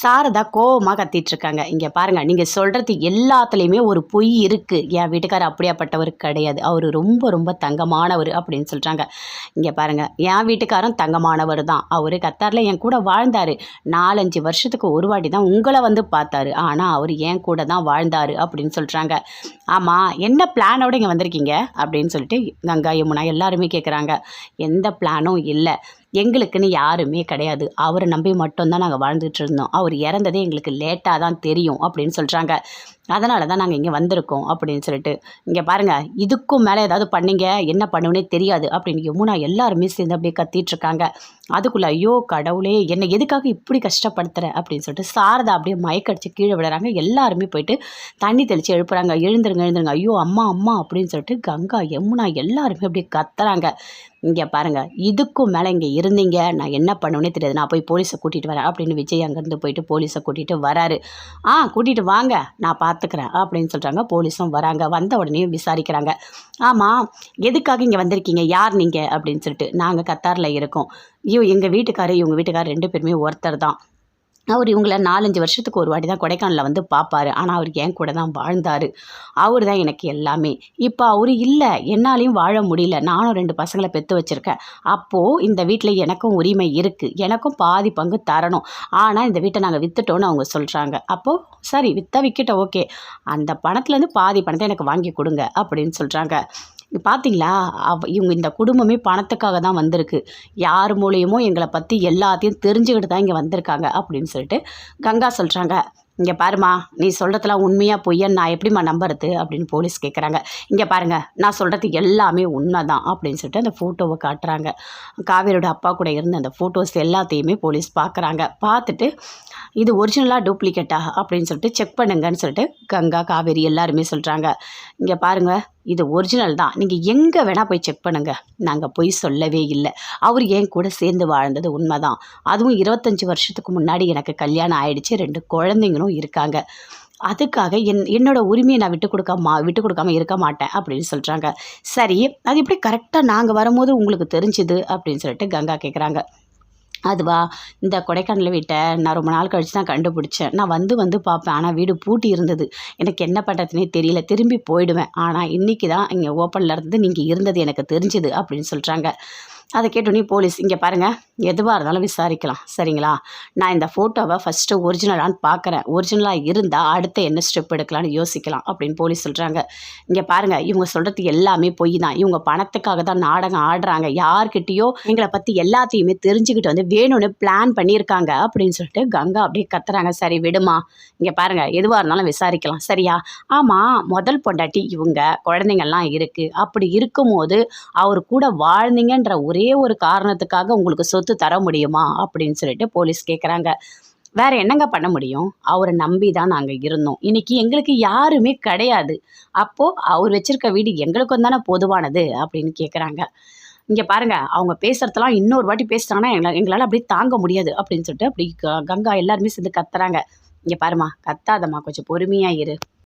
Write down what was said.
சாரதா கோவமாக கத்திட்டு இருக்காங்க இங்கே பாருங்கள் நீங்கள் சொல்கிறது எல்லாத்துலேயுமே ஒரு பொய் இருக்குது என் வீட்டுக்காரர் அப்படியாப்பட்டவர் கிடையாது. அவர் ரொம்ப ரொம்ப தங்கமானவர் அப்படின்னு சொல்கிறாங்க இங்கே பாருங்கள் என் வீட்டுக்காரரும் தங்கமானவர் தான். அவர் கத்தாரில் என் கூட வாழ்ந்தார். நாலஞ்சு வருஷத்துக்கு ஒரு வாட்டி தான் உங்களை வந்து பார்த்தாரு. ஆனால் அவர் என் கூட தான் வாழ்ந்தார் அப்படின்னு சொல்கிறாங்க ஆமாம் என்ன பிளானோடு இங்கே வந்திருக்கீங்க? அப்படின்னு சொல்லிட்டு கங்கா யமுனா எல்லாருமே கேட்குறாங்க எந்த பிளானும் இல்லை. எங்களுக்குன்னு யாருமே கிடையாது. அவரை நம்பி மட்டும்தான் நாங்கள் வாழ்ந்துட்டு இருந்தோம். அவர் இறந்ததே எங்களுக்கு லேட்டாக தான் தெரியும் அப்படின்னு சொல்கிறாங்க அதனால தான் நாங்கள் இங்கே வந்திருக்கோம் அப்படின்னு சொல்லிட்டு இங்கே பாருங்கள் இதுக்கும் மேலே ஏதாவது பண்ணீங்க என்ன பண்ணுவேனே தெரியாது அப்படின்னு யமுனா எல்லாருமே சேர்ந்து அப்படியே கத்திட்டுருக்காங்க அதுக்குள்ளே ஐயோ கடவுளே என்னை எதுக்காக இப்படி கஷ்டப்படுத்துகிற அப்படின்னு சொல்லிட்டு சாரதா அப்படியே மயக்கடிச்சு கீழே விடுறாங்க எல்லாருமே போயிட்டு தண்ணி தெளித்து எழுப்புறாங்க. எழுந்துருங்க எழுந்துருங்க. ஐயோ அம்மா அம்மா அப்படின்னு சொல்லிட்டு கங்கா யமுனா எல்லாருமே அப்படியே கத்துறாங்க. இங்கே பாருங்கள் இதுக்கும் மேலே இங்கே இருந்தீங்க நான் என்ன பண்ணுவேனே தெரியாது. நான் போய் போலீஸை கூட்டிகிட்டு வரேன் அப்படின்னு விஜய் அங்கேருந்து போயிட்டு போலீஸை கூட்டிகிட்டு வராரு. ஆ கூட்டிகிட்டு வாங்க. நான் பார்த்துக்கிறேன் அப்படின்னு சொல்கிறாங்க போலீஸும் வராங்க. வந்த உடனே விசாரிக்கிறாங்க. ஆமாம் எதுக்காக இங்கே வந்திருக்கீங்க? யார் நீங்கள் அப்படின்னு சொல்லிட்டு நாங்கள் கத்தாரில் இருக்கோம். ஐயோ எங்கள் வீட்டுக்காரர் இவங்க வீட்டுக்காரர் ரெண்டு பேருமே ஒருத்தர் தான் அவர் இவங்கள நாலஞ்சு வருஷத்துக்கு ஒரு வாட்டி தான் கொடைக்கானலில் வந்து பார்ப்பார் ஆனால் அவர் என் கூட தான் வாழ்ந்தார். அவர் தான் எனக்கு எல்லாமே. இப்போ அவர் இல்லை. என்னாலையும் வாழ முடியல. நானும் ரெண்டு பசங்களை பெற்று வச்சுருக்கேன். அப்போது இந்த வீட்டில் எனக்கும் உரிமை இருக்குது எனக்கும் பாதி பங்கு தரணும். ஆனால் இந்த வீட்டை நாங்கள் விற்றுட்டோன்னு அவங்க சொல்கிறாங்க அப்போது சரி விற்றா விற்கிட்ட ஓகே. அந்த பணத்துலேருந்து பாதி பணத்தை எனக்கு வாங்கி கொடுங்க அப்படின்னு சொல்கிறாங்க பார்த்தீங்களா அவ இவங்க இந்த குடும்பமே பணத்துக்காக தான் வந்திருக்கு. யார் மூலியமோ எங்களை பற்றி எல்லாத்தையும் தெரிஞ்சுக்கிட்டு தான் இங்கே வந்திருக்காங்க அப்படின்னு சொல்லிட்டு கங்கா சொல்கிறாங்க இங்கே பாருமா நீ சொல்கிறதுலாம் உண்மையாக பொய்யன்னு நான் எப்படிம்மா நம்புறது? அப்படின்னு போலீஸ் கேட்குறாங்க இங்கே பாருங்கள் நான் சொல்கிறது எல்லாமே உண்மை தான் அப்படின்னு சொல்லிட்டு அந்த ஃபோட்டோவை காட்டுறாங்க. காவேரியோட அப்பா கூட இருந்த அந்த ஃபோட்டோஸ் எல்லாத்தையுமே போலீஸ் பார்க்குறாங்க பார்த்துட்டு இது ஒரிஜினலாக டூப்ளிகேட்டா அப்படின்னு சொல்லிட்டு செக் பண்ணுங்கன்னு சொல்லிட்டு கங்கா காவேரி எல்லாருமே சொல்கிறாங்க இங்கே பாருங்கள் இது ஒரிஜினல் தான். நீங்கள் எங்கே வேணால் போய் செக் பண்ணுங்கள் நாங்கள் போய் சொல்லவே இல்லை. அவர் என் கூட சேர்ந்து வாழ்ந்தது உண்மை தான் அதுவும் இருபத்தஞ்சி வருஷத்துக்கு முன்னாடி எனக்கு கல்யாணம் ஆயிடுச்சு. ரெண்டு குழந்தைங்களும் இருக்காங்க. அதுக்காக என் என்னோடய உரிமையை நான் விட்டு கொடுக்காம விட்டு கொடுக்காம இருக்க மாட்டேன் அப்படின்னு சொல்கிறாங்க சரி அது எப்படி கரெக்டாக நாங்கள் வரும்போது உங்களுக்கு தெரிஞ்சுது அப்படின்னு சொல்லிட்டு கங்கா கேட்குறாங்க அதுவா இந்த கொடைக்கானல் வீட்டை நான் ரொம்ப நாள் கழித்து தான் கண்டுபிடிச்சேன். நான் வந்து வந்து பார்ப்பேன். ஆனால் வீடு பூட்டி இருந்தது. எனக்கு என்ன பண்ணுறதுனே தெரியல. திரும்பி போயிடுவேன். ஆனால் இன்றைக்கி தான் இங்கே ஓப்பனில் இருந்து நீங்கள் இருந்தது எனக்கு தெரிஞ்சுது அப்படின்னு சொல்கிறாங்க அதை கேட்டோன்னே போலீஸ் இங்கே பாருங்கள் எதுவாக இருந்தாலும் விசாரிக்கலாம். சரிங்களா? நான் இந்த ஃபோட்டோவை ஃபஸ்ட்டு ஒரிஜினலான்னு பார்க்குறேன் ஒரிஜினலாக இருந்தால் அடுத்த என்ன ஸ்டெப் எடுக்கலாம்னு யோசிக்கலாம் அப்படின்னு போலீஸ் சொல்கிறாங்க இங்கே பாருங்கள் இவங்க சொல்கிறது எல்லாமே பொய் தான். இவங்க பணத்துக்காக தான் நாடகம் ஆடுறாங்க. யார்கிட்டயோ எங்களை பற்றி எல்லாத்தையுமே தெரிஞ்சுக்கிட்டு வந்து வேணும்னு பிளான் பண்ணியிருக்காங்க அப்படின்னு சொல்லிட்டு கங்கா அப்படியே கத்துறாங்க. சரி விடுமா. இங்கே பாருங்கள் எதுவாக இருந்தாலும் விசாரிக்கலாம். சரியா? ஆமாம் முதல் பொண்டாட்டி இவங்க. குழந்தைங்கள்லாம் இருக்குது அப்படி இருக்கும்போது அவர் கூட வாழ்ந்தீங்கன்ற ஒரே ஒரு காரணத்துக்காக உங்களுக்கு சொத்து தர முடியுமா அப்படின்னு சொல்லிட்டு போலீஸ் கேட்குறாங்க வேற என்னங்க பண்ண முடியும்? அவரை நம்பி தான் நாங்கள் இருந்தோம். இன்னைக்கு எங்களுக்கு யாருமே கிடையாது. அப்போது அவர் வச்சிருக்க வீடு எங்களுக்கும் தானே பொதுவானது அப்படின்னு கேட்குறாங்க இங்கே பாருங்க அவங்க பேசுகிறதெல்லாம் இன்னொரு வாட்டி பேசுகிறாங்கன்னா எங்களால் எங்களால் அப்படியே தாங்க முடியாது அப்படின்னு சொல்லிட்டு அப்படி க- கங்கா எல்லாருமே சேர்ந்து கத்துறாங்க. இங்கே பாருமா கத்தாதம்மா கொஞ்சம் பொறுமையாக இரு.